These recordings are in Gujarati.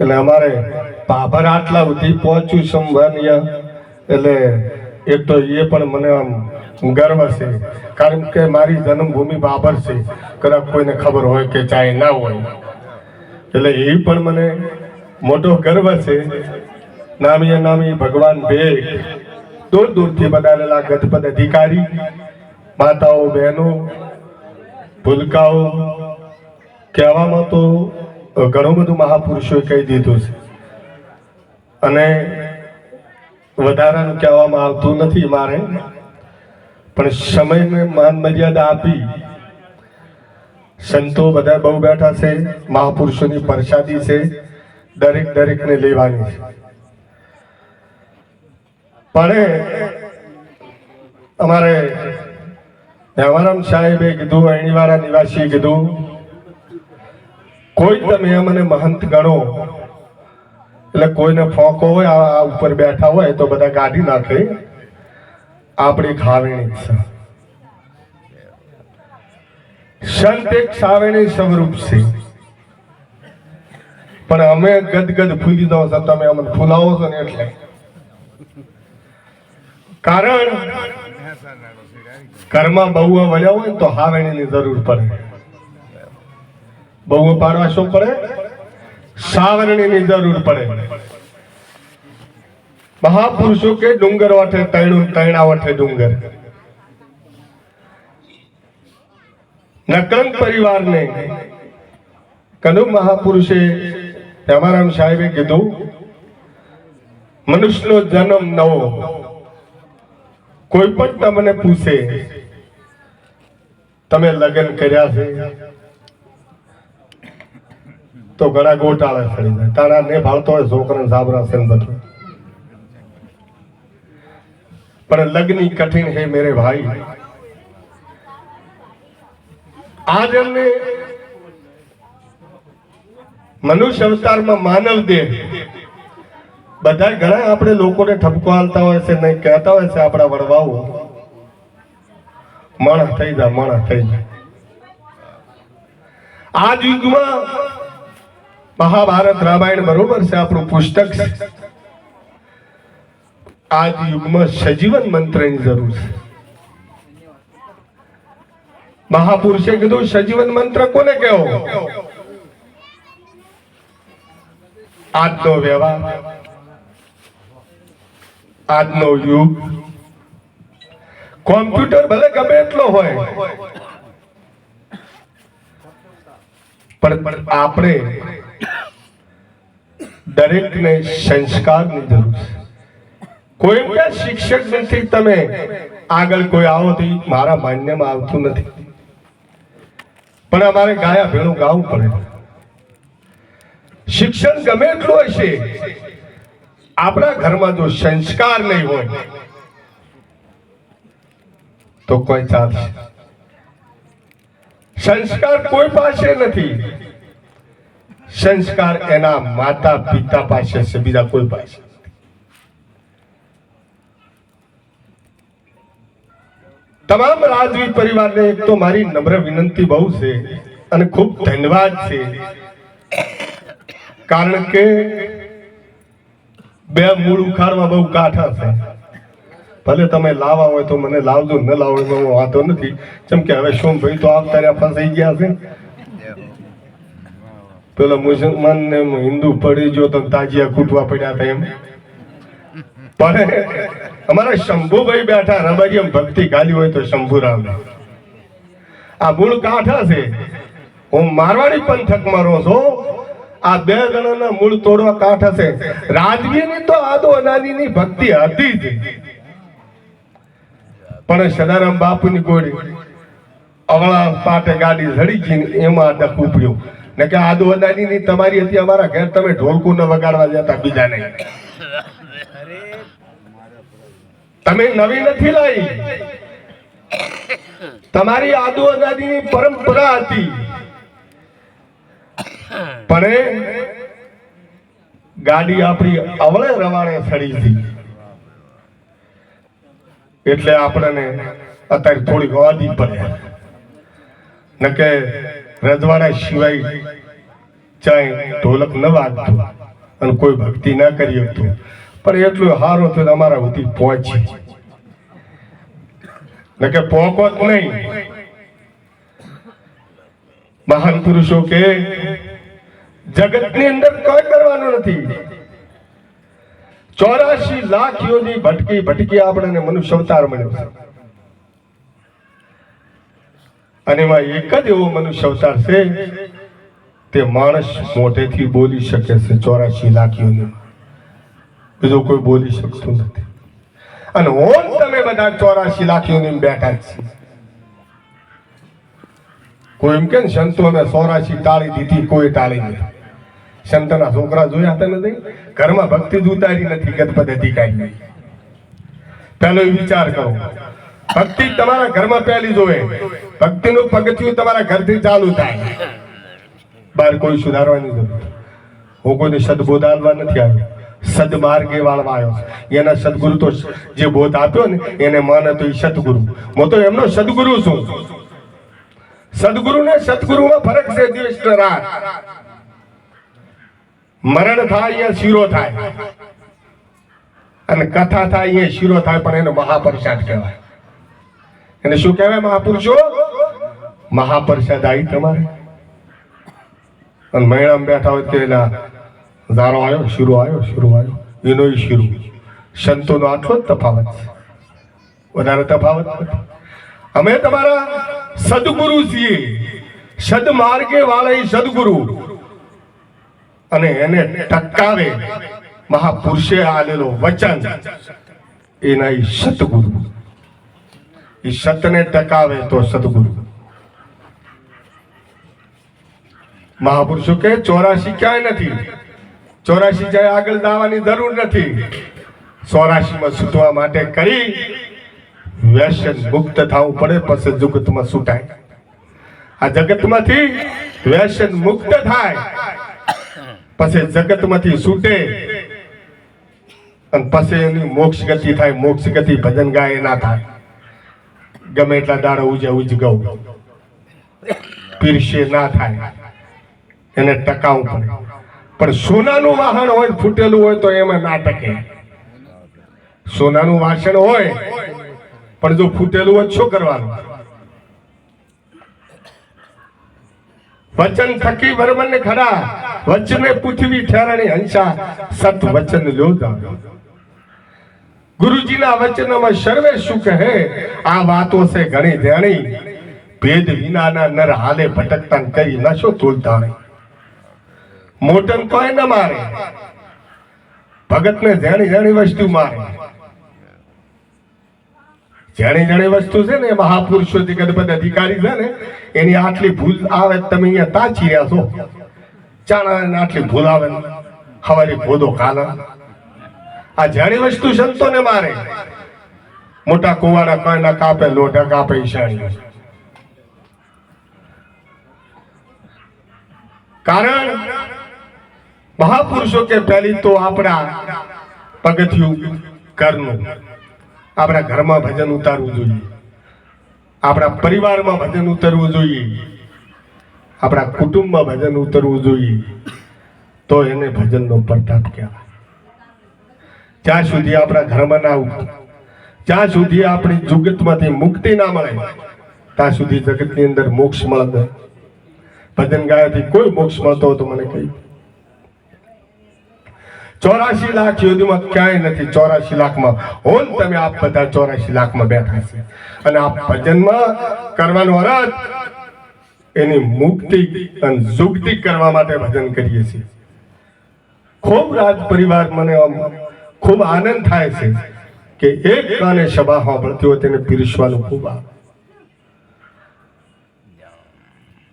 એટલે અમારે પાભર આટલા સુધી પહોંચ્યું સંભાન્ય. એટલે એક તો એ પણ મને આમ ગર્વ છે. કારણ કે મારી જન્મભૂમિ બાબર છે. કદાચ કોઈને ખબર હોય કે ચાહે ના હોય. એટલે એ પણ મને મોટો ગર્વ છે. નામીએ નામી ભગવાન ભેગ દૂર દૂરથી બનાવેલા ગણપત અધિકારી, માતાઓ બહેનો, ભૂલકાઓ, કહેવામાં તો ઘણું બધું મહાપુરુષોએ કહી દીધું છે. અને વધારાનું કહેવામાં આવતું નથી મારે, પણ સમયને માન મર્યાદા આપી સંતો બધા બહુ બેઠા છે, મહાપુરુષોની પ્રસાદી છે, દરેક દરેકને લેવાની છે. પણ અમારે દેવારામ સાહેબે કીધું અણીવાળા નિવાસીએ કીધું કોઈ તમે મને મહંત ગણો એટલે કોઈને ફોંકો હોય આ ઉપર બેઠા હોય તો બધા કાઢી નાખે. આપણી ખાવેણી છે. સંત એક સાવેણી સ્વરૂપ છે. પણ અમે ગદગદ ફૂલી દો છો તમે અમને ફૂલાવો છો ને એટલે. કારણ ઘરમાં બહુ વળ્યા હોય ને તો હાવેણીની જરૂર પડે. બહુ પાડવા શું પડે? સાવરણીની જરૂર પડે. મહાપુરુષો કે ડુંગર વાઠે તૈણું, તૈણા વાઠે ડુંગર. નકલંક પરિવારને કનુ મહાપુરુષે રામારામ સાહેબે કીધું, મનુષ્યનો જન્મ નવો. કોઈ પણ તમને પૂછે, તમે લગ્ન કર્યા છે? તો ઘણા ગોટાળા થઈ જાય. તારા ને ભાળતો હોય છોકરાને સાબરા છે બધું. પણ લગ્ન કઠિન હે મેરે ભાઈ. આજ એમને મનુષ્ય અવતારમાં માનવ દેહ. બધા ઘણા આપણે લોકોને ઠપકો હાલતા હોય છે, નહીં કહેતા હોય છે, આપણા વડવાઓ. માણસ થઈ જા, માણસ થઈ જા. આ યુગમાં મહાભારત રામાયણ બરોબર છે, આપણું પુસ્તક આજ યુગમાં સજીવન મંત્રની જરૂર છે. મહાપુરુષે કીધું, સજીવન મંત્ર કોને કહેવો? આજનો વ્યવહાર, આજનો યુગ. કોમ્પ્યુટર ભલે ગમે એટલો હોય, પણ આપણે દરેકને સંસ્કારની જરૂર છે. કોઈ કે શિક્ષક નથી, તમે આગળ કોઈ આવો તો મારા માન્યમાં આવતું નથી. પણ અમારે ગાયા ભેળું ગાવું પડે. શિક્ષણ ગમે એટલું હશે આપણા ઘરમાં જો સંસ્કાર નહીં હોય, તો કોઈ ચાલશે. સંસ્કાર કોઈ પાસે નથી. સંસ્કાર એના માતા પિતા પાસે છે, બીજા કોઈ પાસે. તમામ રાજવી પરિવારને એક તો મારી નમ્ર વિનંતી બહુ છે અને ખૂબ ધન્યવાદ છે. કારણ કે બે મૂળ ઉખાડવા બહુ કાઠા છે. ભલે તમે લાવવા હોય તો મને લાવજો, ન લાવો એમાં વાંધો નથી. જેમ કે હવે ભાઈ તો આવતા રહ્યા ફસાઈ ગયા છે. પેલા મુસલમાન ને હિન્દુ પડી જો તો તાજિયા ખૂટવા પડ્યા હતા એમ. પણ અમારા શંભુભાઈ બેઠા, રબાજી એમ ભક્તિ ગાલી હોય તો શંભુરામ આ મૂળ કાંઠા છે. હું મારવાડી પંથકમાં રહું છું. આ બે જણાના મૂળ તોડવા કાંઠા છે. રાજવીની તો આદો અનાદીની ભક્તિ હતી જ. પણ સદારામ બાપુની ગોળી, અવળા પાટે ગાડી ઝડી ગઈ એમાં ડખ ઉપડ્યું ને કે આદો ની તમારી હતી, અમારા ઘેર તમે ઢોલકું ન વગાડવા જતા બીજા નહીં તમે નવી નથી લાવી તમારી આદુ અનાદીની પરંપરા હતી. પણ ગાડી આપણી અવળે રવાણે સડી હતી. એટલે આપણને અત્યારે થોડીક ગવાદી પડે. ન કે રજવાડા સિવાય ચાય ઢોલક ન વાગતું અને કોઈ ભક્તિ ના કરી હતું. પણ એટલું સારું તો અમારા સુધી પહોંચી. કે પહોંચો જ નહીં. મહાન પુરુષો કે, જગતની અંદર કોઈ કરવાનું નથી. ચોરાશી લાખ યોની ભટકી ભટકી આપણને મનુષ્ય અવતાર મળ્યો અને એમાં એક જ એવો મનુષ્ય અવતાર છે તે માણસ મોઢેથી બોલી શકે છે ચોરાશી લાખ યોની બીજું કોઈ બોલી શકતું નથી. અને ઓન તમે બધા ચોરાશી લાખ યોની બેઠા છે. કોઈ એમ કે સંતોને ચોરાશી ટાળી દીધી, કોઈ ટાળી નહીં. સંતના છોકરા જોયા હતા નથી ઘરમાં ભક્તિ જ ઉતારી નથી ગણપત અધિકારી પહેલો એ વિચાર કરો. ભક્તિ તમારા ઘરમાં પહેલી જોવે. ભક્તિનું પગથિયું તમારા ઘરથી ચાલુ થાય. બહાર કોઈ સુધારવાની જરૂર હું કોઈને સદબોધ આલવા નથી આવ્યો. સદમાર્ગે વાળવા આવ્યો એના સદગુરુ તો જે બોધ આપ્યો ને, એને માને તો એ સદગુરુ. હું તો એમનો સદગુરુ છું. સદગુરુ ને સદગુરુમાં ફરક છે દિવસ રાત. મરણ થાય અહીંયા શીરો થાય. અને કથા થાય અહીંયા શીરો થાય, પણ એને મહાપ્રસાદ કહેવાય. એને શું કહેવાય મહાપુરુષો? મહાપરિષદ આવી તમારે. અને મહિણામાં બેઠા હોય તો એના ઝારો આવ્યો, શીરો આવ્યો શીરો આવ્યો. એનો શીરો. સંતોનો આટલો જ તફાવત છે. વધારે તફાવત અમે તમારા સદગુરુ છીએ સદમાર્ગે વાળા સદગુરુ. અને એને ટકાવે મહાપુરુષે આલેલો વચન. એના સતગુરુ ઈ સતને ટકાવે તો સદગુરુ. મહાપુરુષો કે ચોરાશી ક્યાંય નથી? ચોરાશી જાય આગળ દાવાની જરૂર નથી. ચોરાશીમાં સૂતવા માટે કરી વ્યસન મુક્ત થવું પડે, પછી જગતમાં છૂટાય. આ જગતમાંથી વ્યસન મુક્ત થાય, પછી જગતમાંથી છૂટે, અને પછી એની મોક્ષ ગતિ થાય, મોક્ષ ગતિ ભજન ગાય ના થાય. ગમે એટલા દાડો ઉજે ઉજગવ પીરશે ના થાય. એને ટકાવવું પડે. પણ સોનાનું વાહન હોય, ફૂટેલું હોય તો એમાં ના ટકે. સોનાનું વાસણ હોય, પણ જો ફૂટેલું હોય શું કરવાનું? વચન થકી વર્મન ખરા. વચને પૃથ્વી ઠેરણી હંસા. સત વચન જાઓ. ગુરુજીના વચનમાં સર્વે સુખ હે આ વાતો છે ઘણી ધ્યાણી ભેદ વિનાના નર હાલે ભટકતા કરી નશો તોલતાણી મોટન કોઈ ન મારે. ભગતને જાણી જાણી વસ્તુ મારે. જાણી જાણી વસ્તુ છે ને મહાપુરુષો જે ગણપત અધિકારી છે ને, એની આટલી ભૂલ આવે તમે અહીંયા તાચી રહ્યા છો. ચાણા આટલી ભૂલ આવે હવારી ભોદો કાલા આ જાણી વસ્તુ સંતોને મારે. મોટા કુવાડા કાંડા કાપે, લોઢા કાપે ઈશાણી કારણ મહાપુરુષો કે પહેલી તો આપણા પગથિયું ઘરનું. આપણા ઘરમાં ભજન ઉતારવું જોઈએ. આપણા પરિવારમાં ભજન ઉતરવું જોઈએ. આપણા કુટુંબમાં ભજન ઉતરવું જોઈએ. તો એને ભજનનો પ્રતાપ કહેવાય. જ્યાં સુધી આપણા ઘરમાં ના ઉઠે જ્યાં સુધી આપણી જુગતમાંથી મુક્તિ ના મળે, ત્યાં સુધી જગતની અંદર મોક્ષ મળે. ભજન ગાયાથી કોઈ મોક્ષ મળતો તો મને કહી ચોરાશી લાખ યુદ્ધમાં ક્યાંય નથી, ચોરાશી લાખમાં. હોન તમે આપ બધા ચોરાશી લાખમાં બેઠા છે. અને આ ભજનમાં કરવાનો અરજ, એની મુક્તિ અને જુગતિ કરવા માટે ભજન કરીએ છીએ. ખૂબ રાજ પરિવાર મને આમ ખૂબ આનંદ થાય છે કે એક કાને સભા સાંભળતી હોય તેને પીરસવાનું ખૂબ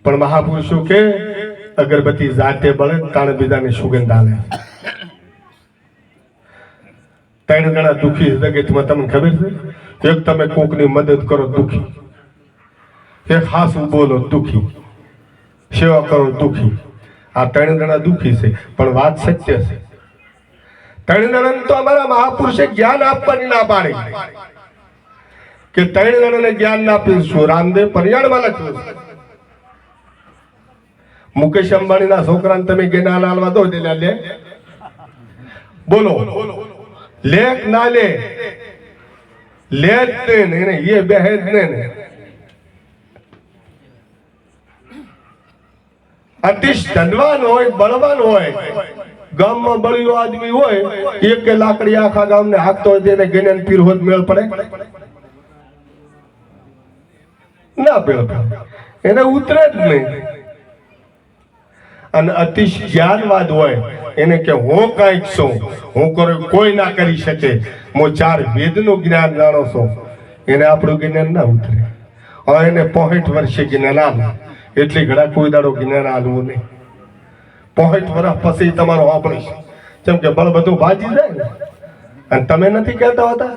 પણ મહાપુરુષો કે, અગરબત્તી જાતે બળે તાણે બીજાને સુગંધ આલે. ત્રણ ગણા દુઃખી જગતમાં તમને ખબર છે? એક તમે કોકની મદદ કરો દુઃખી. એક હાસું બોલો દુઃખી. સેવા કરો દુઃખી. આ ત્રણ ગણા દુઃખી છે, પણ વાત સત્ય છે. ત્રણ તો અમારા મહાપુરુષે જ્ઞાન આપવાની ના પાડી. કે ત્રણ જણાને જ્ઞાન ના આપીશું રામદેવ પરિયાણમાં લખ્યું મુકેશ અંબાણીના છોકરાને તમે ગેના લાલવા દો લે. બોલો. લેખ ના લે. લે ને એ બેહે જ ને. અતિશ ધનવાન હોય, બળવાન હોય. ગામમાં બળિયો આદમી હોય, એક લાકડી આખા ગામને હાકતો હોય તેને ગેને પીર હોત મેળ પડે? ના મેળ એને ઉતરે જ નહીં. અને અતિશ જ્ઞાનવાદ હોય, એને કે હું કાંઈક છું, હું કરું કોઈ ના કરી શકે. હું ચાર વેદનું જ્ઞાન જાણો છું. એને આપણું જ્ઞાન ના ઉતરે. હવે એને પોઈન્ટ વર્ષે જ્ઞાન આલે. એટલે ઘણા કોઈ દાડો જ્ઞાન આલવું નહીં. પોઈન્ટ વર્ષ પછી તમારો વાપરીશ. જેમ કે બળ બધું ભાજી જાય ને. અને તમે નથી કહેતા હોતા?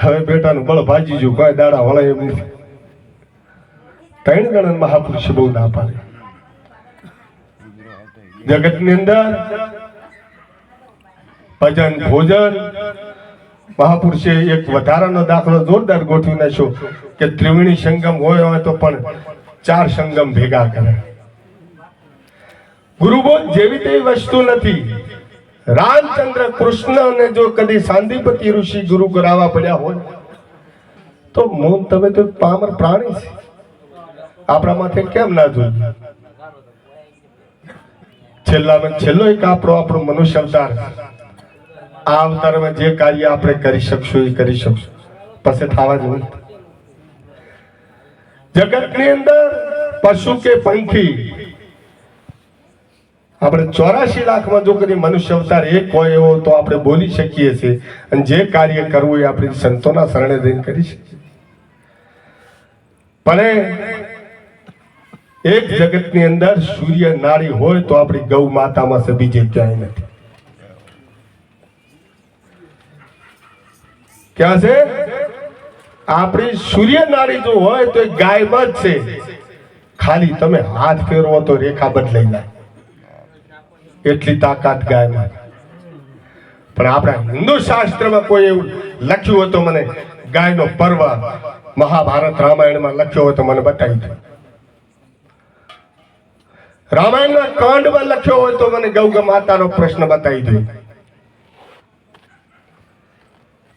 હવે બેટાનું બળ ભાજી જો કોઈ દાડા વળે એમ ત્રણ ગણન મહાપુરુષ બહુ ના પાડે. જગતની અંદર ભજન, ભોજન. મહાપુરુષે એક વધારાનો દાખલો જોરદાર ગોઠવી નાખ્યો કે ત્રિવેણી સંગમ હોય હોય તો પણ ચાર સંગમ ભેગા કરે. ગુરુબોધ જેવી તેવી વસ્તુ નથી. રામચંદ્ર કૃષ્ણને જો કદી સાંદીપતિ ઋષિ ગુરુ કરાવવા પડ્યા હોય, તો મોમ તમે તો પામર પ્રાણી છે. આપણા માથે કેમ ના જોયું? છેલ્લામાં છેલ્લો એક આપણો આપણો મનુષ્ય અવતાર આ અવતારમાં જે કાર્ય આપણે કરી શકશું એ કરી શકશું. પછી થવા જોઈએ. જગતની અંદર પશુ કે પંખી આપણે ચોરાશી લાખમાં જો કદી મનુષ્ય અવતાર એક હોય એવો તો આપણે બોલી શકીએ છીએ. અને જે કાર્ય કરવું એ આપણે સંતોના શરણે જઈને કરી શકીએ. પણ એક જગતની અંદર સૂર્ય નારી હોય તો આપણી ગૌ માતામાં છે બીજે ક્યાંય નથી. ક્યાં છે? આપણી સૂર્ય નારી જો હોય તો ગાયમાં જ છે. ખાલી તમે હાથ ફેરવો તો રેખા બદલાઈ જાય. એટલી તાકાત ગાયમાં પણ આપણા હિન્દુ શાસ્ત્રમાં કોઈ એવું લખ્યું હતું મને, ગાયનો પર્વ મહાભારત રામાયણમાં લખ્યો હોય તો મને બતાવી દો. રામાયણના કાંડમાં લખ્યો હોય તો મને ગૌ માતાનો પ્રશ્ન બતાવી દો.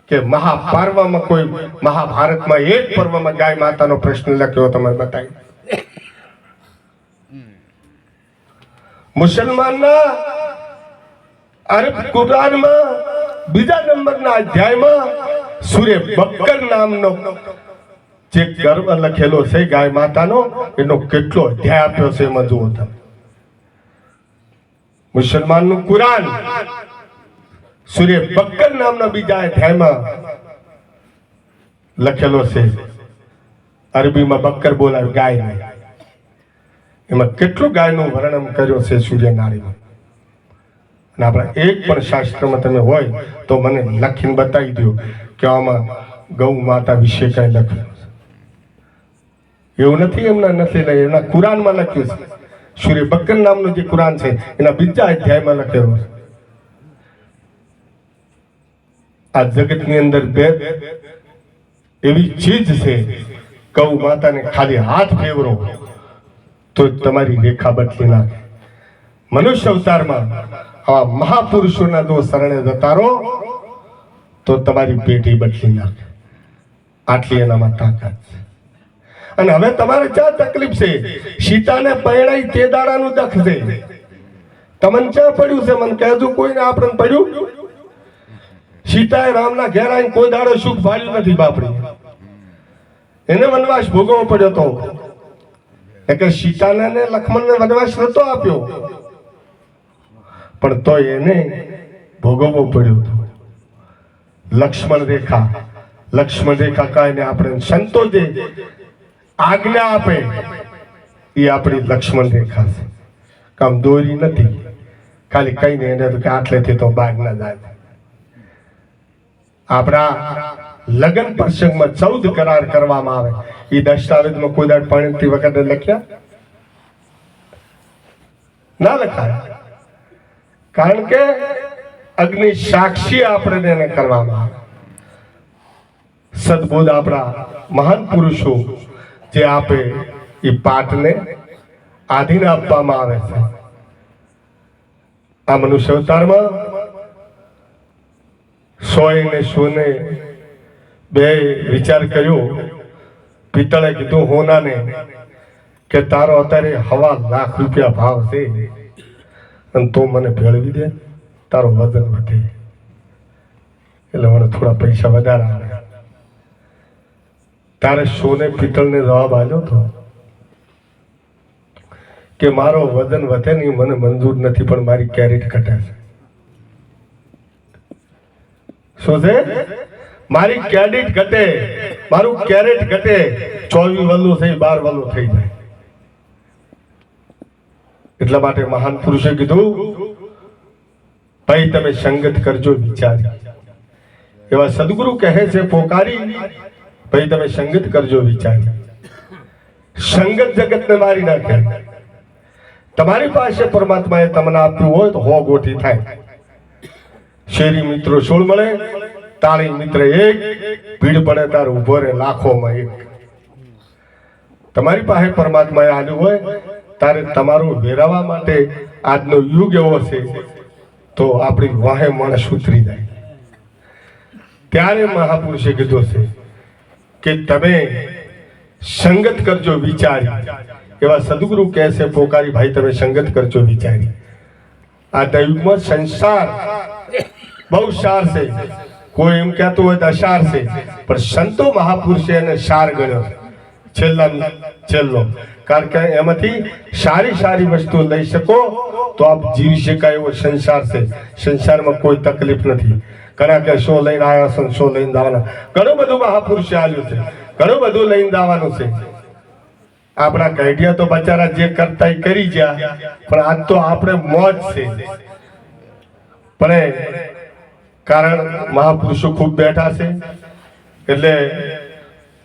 કે મહાપર્વમાં કોઈ મહાભારતમાં એક પર્વમાં ગાય માતાનો પ્રશ્ન લખ્યો તો મને બતાવી દો. મુસલમાનના અરબ કુરાનમાં બીજા નંબરના અધ્યાયમાં સૂર્ય બક્કર નામનો જે ગર્વ લખેલો છે ગાય માતાનો, એનો કેટલો અધ્યાય આપ્યો છે એમાં જુઓ તમે. મુસલમાનનું કુરાન સૂર્ય બક્કર નામના બીજા અધ્યાયમાં લખેલો છે. અરબીમાં બક્કર બોલાવ્યું ગાય એમાં કેટલું ગાયનું વર્ણન કર્યો છે સૂર્યનારાયણ અને આપણા એક પણ શાસ્ત્રમાં તમે હોય તો મને લખીને બતાવી દો કે આમાં ગૌ માતા વિશે કઈ લખ્યું એવું નથી એમના નથી એમના કુરાનમાં લખ્યું છે. સૂર્ય બક્કર નામનું જે કુરાન છે, એના બીજા અધ્યાયમાં લખેલું છે. આ જગતની અંદર બે એવી ચીજ છે, ગૌ માતાને ખાલી હાથ ફેવરો. તો તમારી રેખા બદલી નાખે. મનુષ્ય અવતારમાં આવા મહાપુરુષોના જો શરણે જતા રહો તો તમારી પેઢી બદલી નાખે. આટલી એનામાં તાકાત છે. અને હવે તમારે ક્યાં તકલીફ છે? સીતાને પરણાઈ તે દાડાનું દખ છે. તમને ક્યાં પડ્યું છે? મને કહેજો, કોઈને આપણને પડ્યું? સીતાએ રામના ઘેર આવીને કોઈ દાડો સુખ ભાળ્યું નથી બાપડી. એને વનવાસ ભોગવવો પડ્યો તો. એટલે સીતાને ને લક્ષ્મણને વનવાસ નતો આપ્યો. પણ તો એને ભોગવવું પડ્યું હતું. લક્ષ્મણ રેખા લક્ષ્મણ રેખા કાંઈ આપણે સંતો જે આજ્ઞા આપે, એ આપણી લક્ષ્મણ રેખા છે. કામ દોરી નથી. ખાલી કઈ નહીં એને તો કે આટલેથી તો બહાર ના જાય. આપણા લગ્ન પ્રસંગમાં ચૌદ કરાર કરવામાં આવે. એ દસ્તાવેજમાં કોઈ દાડ પરણતી વખતે લખ્યા? ના લખાય. કારણ કે અગ્નિ સાક્ષી આપણે એને કરવામાં આવે. સદબોધ આપણા મહાન પુરુષો જે આપે એ પાઠને આધીન આપવામાં આવે છે. આ મનુષ્ય અવતારમાં સોય ને સોને બે વિચાર કર્યો. પિત્તળે કીધું હોનાને કે તારો અત્યારે હવા લાખ રૂપિયા ભાવ છે. અને તું મને ભેળવી દે, તારો વજન વધે. એટલે મને થોડા પૈસા વધારે આવે. તારે સોને પિત્તળને જવાબ આવ્યો તો, કે મારો વજન વધે નહીં મને મંજૂર નથી, પણ મારી કેરેટ ઘટે છે. શું છે? મારી ક્રેડિટ ઘટે, મારું કેરેટ ઘટે ચોવીસ વલ્લું થઈ, બાર વલ્લું થઈ જાય. એટલા માટે મહાન પુરુષે કીધું, ભાઈ, તમે સંગત કરજો વિચારી. એવા સદગુરુ કહે છે, પોકારી, ભાઈ, તમે સંગત કરજો વિચારી. સંગત જગતને મારી નાખે. તમારી પાસે પરમાત્માએ તમને આપ્યું હોય તો હો ગોઠી થાય. શેરી મિત્રો સોળ મળે. તાળી મિત્ર એક, ભીડ પડે તાર ઊભો રહે લાખોમાં એક. તમારી પાસે પરમાત્માએ આલ્યું હોય તારે તમારું વેરાવા માટે આજનો યુગ એવો છે, તો આપણી વાહે માણસ ઉતરી જાય. ત્યારે મહાપુરુષે કીધું છે કે તમે સંગત કરજો વિચારી. એવા સદગુરુ કહે છે, પોકારી, ભાઈ, તમે સંગત કરજો વિચારી. આ દૈવમાં સંસાર બહુ સાર છે. કોઈ એમ કહેતું હોય તો અશાર છે. પણ સંતો મહાપુરુષે એને સાર ગણ્યો. છેલ્લા છેલ્લો. કારણ કે એમાંથી સારી સારી વસ્તુ લઈ શકો તો આપ જીવી શકાય એવો સંસાર છે. સંસારમાં કોઈ તકલીફ નથી. ઘણા કે શો લઈને આવ્યા છો શો લઈને દાવાના ઘણું બધું મહાપુરુષે આવ્યું છે. ઘણું બધું લઈને દાવાનું છે. આપણા ગાઈડિયા તો બચારા જે કરતા કરી ગયા. પણ આજ તો આપણે મોજ છે. પણ કારણ મહાપુરુષો ખૂબ બેઠા છે. એટલે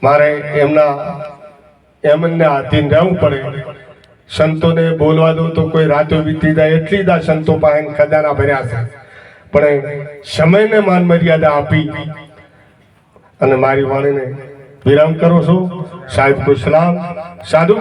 મારે એમના, એમને આધીન રહેવું પડે. સંતોને બોલવા દો તો કોઈ રાતો વીતી જાય, એટલી દા સંતો પાસે ખજાના ભર્યા છે. પણ સમયને માન મર્યાદા આપી અને મારી વાણીને વિરામ કરો છો. સાહેબ સલામ સાધુ